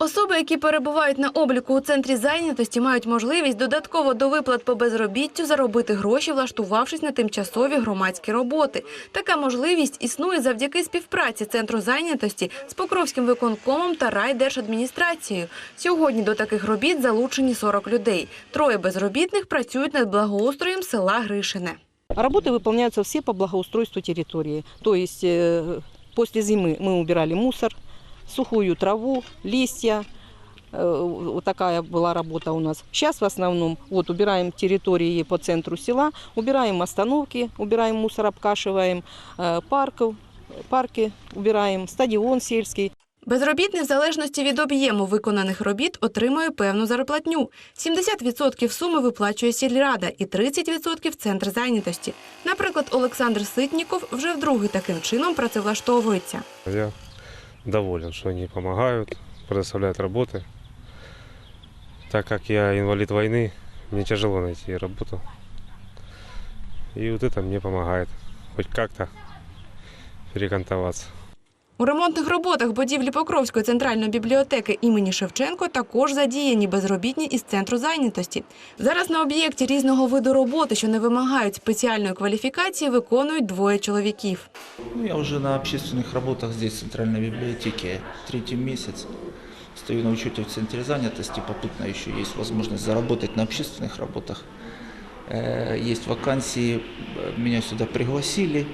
Особи, які перебувають на обліку у центрі зайнятості, мають можливість додатково до виплат по безробіттю заробити гроші, влаштувавшись на тимчасові громадські роботи. Така можливість існує завдяки співпраці центру зайнятості з Покровським виконкомом та райдержадміністрацією. Сьогодні до таких робіт залучені 40 людей. Троє безробітних працюють над благоустроєм села Гришине. Работы выполняются все по благоустройству территории. То есть э, после зимы мы убирали мусор, сухую траву, листья. Э, Вот такая была работа у нас. Сейчас в основном вот убираем территории по центру села, убираем остановки, убираем мусор, обкашиваем, э, парков, парки убираем, стадион сельский. Безробітний в залежності від об'єму виконаних робіт отримує певну зарплатню. 70% суми виплачує сільрада і 30% – центр зайнятості. Наприклад, Олександр Ситніков вже вдруге таким чином працевлаштовується. Я доволен, что они помогают, предоставляют работы. Так как я инвалид войны, мне тяжело найти работу. И вот это мне помогает хоть как-то перекантоваться. У ремонтних роботах будівлі Покровської центральної бібліотеки імені Шевченко також задіяні безробітні із центру зайнятості. Зараз на об'єкті різного виду роботи, що не вимагають спеціальної кваліфікації, виконують двоє чоловіків. Ну, я уже на общественных работах здесь, в Центральной библиотеке, третий месяц. Стою на учете в Центре занятости, попутно еще есть возможность заработать на общественных работах. Э, Есть вакансии, э, меня сюда пригласили.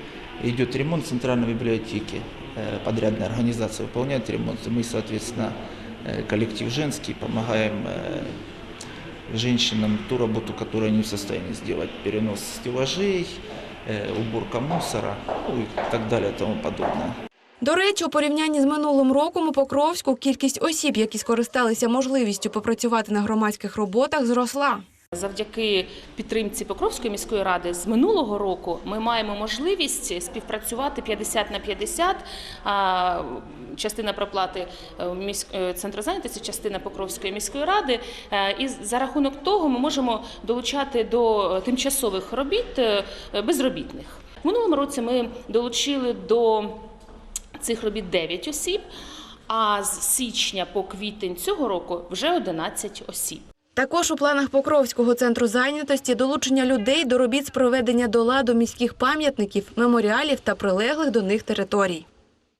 Идет ремонт в Центральной библиотеке. Э, Подрядная организация выполняет ремонт. И мы, соответственно, э, коллектив женский, помогаем э, женщинам ту работу, которую они в состоянии сделать. Перенос стеллажей, э, уборка мусора, ну и так далее и тому подобное. До речі, у порівнянні з минулим роком у Покровську кількість осіб, які скористалися можливістю попрацювати на громадських роботах, зросла. Завдяки підтримці Покровської міської ради з минулого року ми маємо можливість співпрацювати 50 на 50. а, Частина проплати е, е, центру зайнятості, частина Покровської міської ради. Е, І за рахунок того ми можемо долучати до тимчасових робіт безробітних. В минулому році ми долучили до цих робіт 9 осіб, а з січня по квітень цього року вже 11 осіб. Також у планах Покровського центру зайнятості долучення людей до робіт з проведення до ладу міських пам'ятників, меморіалів та прилеглих до них територій.